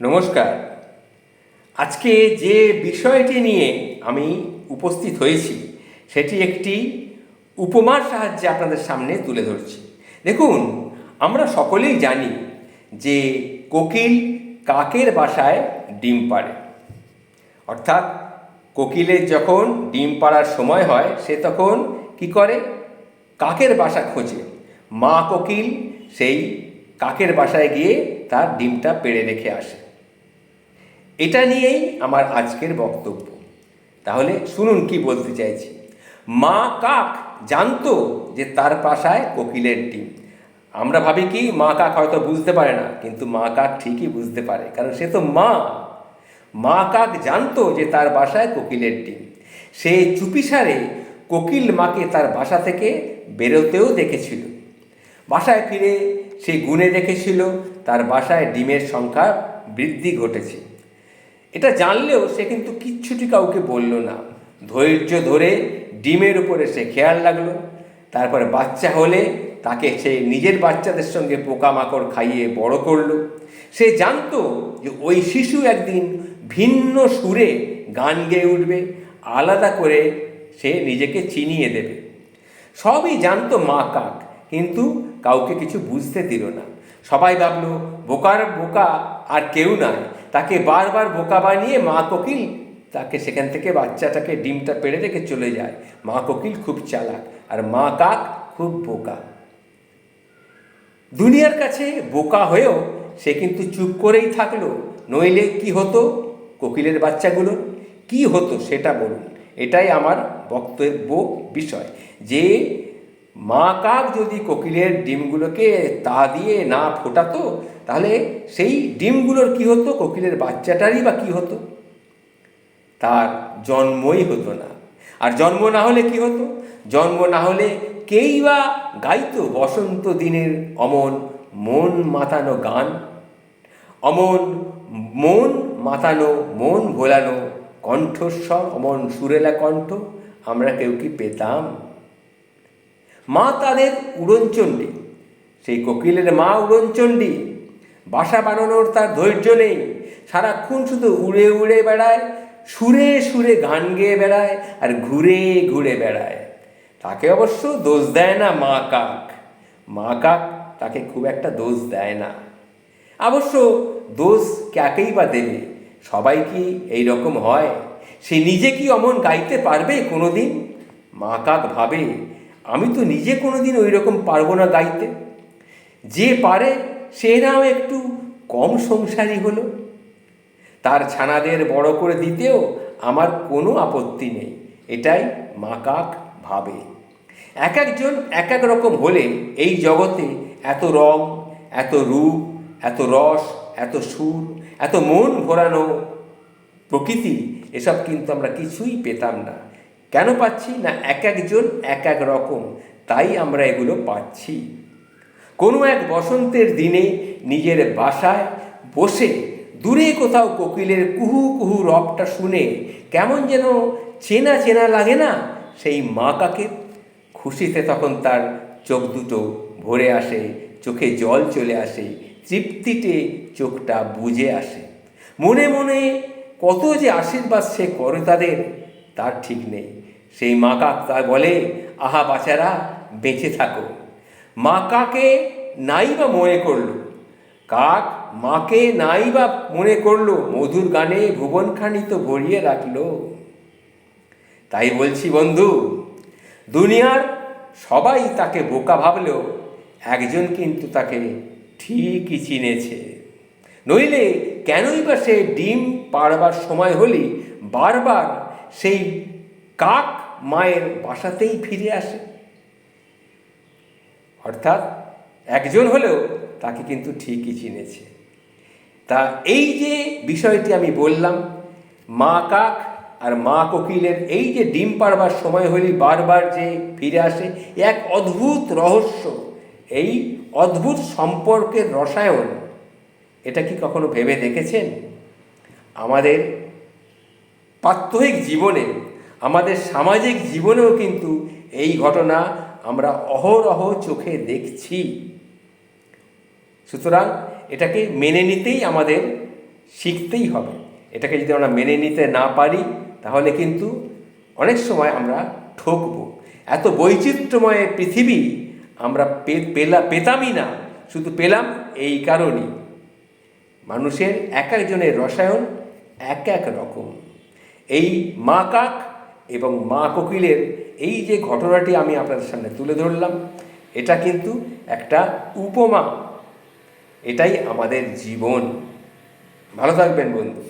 নমস্কার। আজকে যে বিষয়টি নিয়ে আমি উপস্থিত হয়েছি, সেটি একটি উপমার সাহায্যে আপনাদের সামনে তুলে ধরছি। দেখুন, আমরা সকলেই জানি যে কোকিল কাকের বাসায় ডিম পাড়ে। অর্থাৎ কোকিলের যখন ডিম পাড়ার সময় হয়, সে তখন কি করে? কাকের বাসা খোঁজে। মা কোকিল সেই কাকের বাসায় গিয়ে তার ডিমটা পেড়ে রেখে আসে। এটা নিয়েই আমার আজকের বক্তব্য। তাহলে শুনুন কি বলতে চাইছি। মা কাক জানতো যে তার বাসায় কোকিলের ডিম। আমরা ভাবি কি, মা কাক হয়তো বুঝতে পারে না, কিন্তু মা কাক ঠিকই বুঝতে পারে, কারণ সে তো মা। মা কাক জানতো যে তার বাসায় কোকিলের ডিম। সে চুপিসারে কোকিল মাকে তার বাসা থেকে বেরোতেও দেখেছিল। বাসায় ফিরে সে গুণে দেখেছিল, তার বাসায় ডিমের সংখ্যা বৃদ্ধি ঘটেছে। এটা জানলেও সে কিন্তু কিচ্ছুটি কাউকে বলল না। ধৈর্য ধরে ডিমের উপরে সে খেয়াল লাগল তারপরে বাচ্চা হলে তাকে সে নিজের বাচ্চাদের সঙ্গে পোকামাকড় খাইয়ে বড় করল। সে জানতো যে ওই শিশু একদিন ভিন্ন সুরে গান গেয়ে উঠবে, আলাদা করে সে নিজেকে চিনিয়ে দেবে। সবই জানতো মা কাক, কিন্তু কাউকে কিছু বুঝতে দিল না। সবাই ভাবলো, বোকার বোকা আর কেউ নয় তাকে বারবার বোকা বানিয়ে মা কোকিল তাকে সেখান থেকে বাচ্চাটাকে ডিমটা পেড়ে রেখে চলে যায়। মা কোকিল খুব চালাক আর মা কাক খুব বোকা। দুনিয়ার কাছে বোকা হয়েও সে কিন্তু চুপ করেই থাকল। নইলে কি হতো কোকিলের বাচ্চাগুলো? কি হতো সেটা বলুন। এটাই আমার বক্তব্য বিষয়। যে মা কাক যদি কোকিলের ডিমগুলোকে তা দিয়ে না ফোটাতো, তাহলে সেই ডিমগুলোর কি হতো? কোকিলের বাচ্চাটারই বা কি হতো? তার জন্মই হতো না। আর জন্ম না হলে কি হতো? জন্ম না হলে কেই বা গাইতো বসন্ত দিনের অমন মন মাতানো গান? অমন মন মাতানো, মন ভোলানো কণ্ঠস্বর, অমন সুরেলা কণ্ঠ আমরা কেউ কি পেতাম? মা তাদের উড়নচণ্ডী। সেই কোকিলের মা উড়নচণ্ডী। বাসা বানানোর তার ধৈর্য নেই। সারাক্ষণ শুধু উড়ে উড়ে বেড়ায়, সুরে সুরে গান গেয়ে বেড়ায় আর ঘুরে ঘুরে বেড়ায়। তাকে অবশ্য দোষ দেয় না মা কাক। মা কাক তাকে খুব একটা দোষ দেয় না। অবশ্য দোষ কাকেই বা দেবে? সবাই কি এই রকম হয়? সে নিজে কি অমন গাইতে পারবে কোনো দিন মা কাক ভাবে আমি তো নিজে কোনো দিন ওই রকম পারব না গাইতে। যে পারে সে নাও একটু কম সংসারী হলো। তার ছানাদের বড় করে দিতেও আমার কোনো আপত্তি নেই। এটাই মা কাক ভাবে। এক একজন এক এক রকম হলে এই জগতে এত রং, এত রূপ, এত রস, এত সুর, এত মন ভরানো প্রকৃতি, এসব কিন্তু আমরা কিছুই পেতাম না। কেন পাচ্ছি না এক একজন এক এক রকম? তাই আমরা এগুলো পাচ্ছি। কোনো এক বসন্তের দিনে নিজের বাসায় বসে দূরে কোথাও কোকিলের কুহু কুহু রবটা শুনে কেমন যেন চেনা চেনা লাগে না, সেই মা কাকে? খুশিতে তখন তার চোখ দুটো ভরে আসে, চোখে জল চলে আসে, তৃপ্তিতে চোখটা বুঝে আসে। মনে মনে কত যে আশীর্বাদ সে করে তাদের তার ঠিক নেই। সেই মা কাক তার বলে, আহা বাচ্চারা বেঁচে থাকো। মা কাকে নাই বা মনে করল? কাক মাকে নাই বা মনে করল? মধুর গানে ভুবনখানি তো ভরিয়ে রাখল। তাই বলছি বন্ধু, দুনিয়ার সবাই তাকে বোকা ভাবলেও একজন কিন্তু তাকে ঠিকই চিনেছে। নইলে কেনই বা সে ডিম পাড়বার সময় হলে বারবার সেই কাক মায়ের বাসাতেই ফিরে আসে। অর্থাৎ একজন হলেও তাকে কিন্তু ঠিকই চিনেছে। তা এই যে বিষয়টি আমি বললাম, মা কাক আর মা কোকিলের এই যে ডিম পাড়বার সময় হলেই বারবার যে ফিরে আসে, এক অদ্ভুত রহস্য। এই অদ্ভুত সম্পর্কের রসায়ন, এটা কি কখনো ভেবে দেখেছেন? আমাদের প্রাত্যহিক জীবনে, আমাদের সামাজিক জীবনেও কিন্তু এই ঘটনা আমরা অহরহ চোখে দেখছি। সুতরাং এটাকে মেনে নিতেই আমাদের শিখতেই হবে। এটাকে যদি আমরা মেনে নিতে না পারি, তাহলে কিন্তু অনেক সময় আমরা ঠকবো। এত বৈচিত্র্যময় পৃথিবী আমরা পেলা, পেতামই না, শুধু পেলাম এই কারণেই। মানুষের এক একজনের রসায়ন এক এক রকম। এই মা কাক এবং মা কোকিলের এই যে ঘটনাটি আমি আপনাদের সামনে তুলে ধরলাম, এটা কিন্তু একটা উপমা। এটাই আমাদের জীবন। ভালো থাকবেন বন্ধু।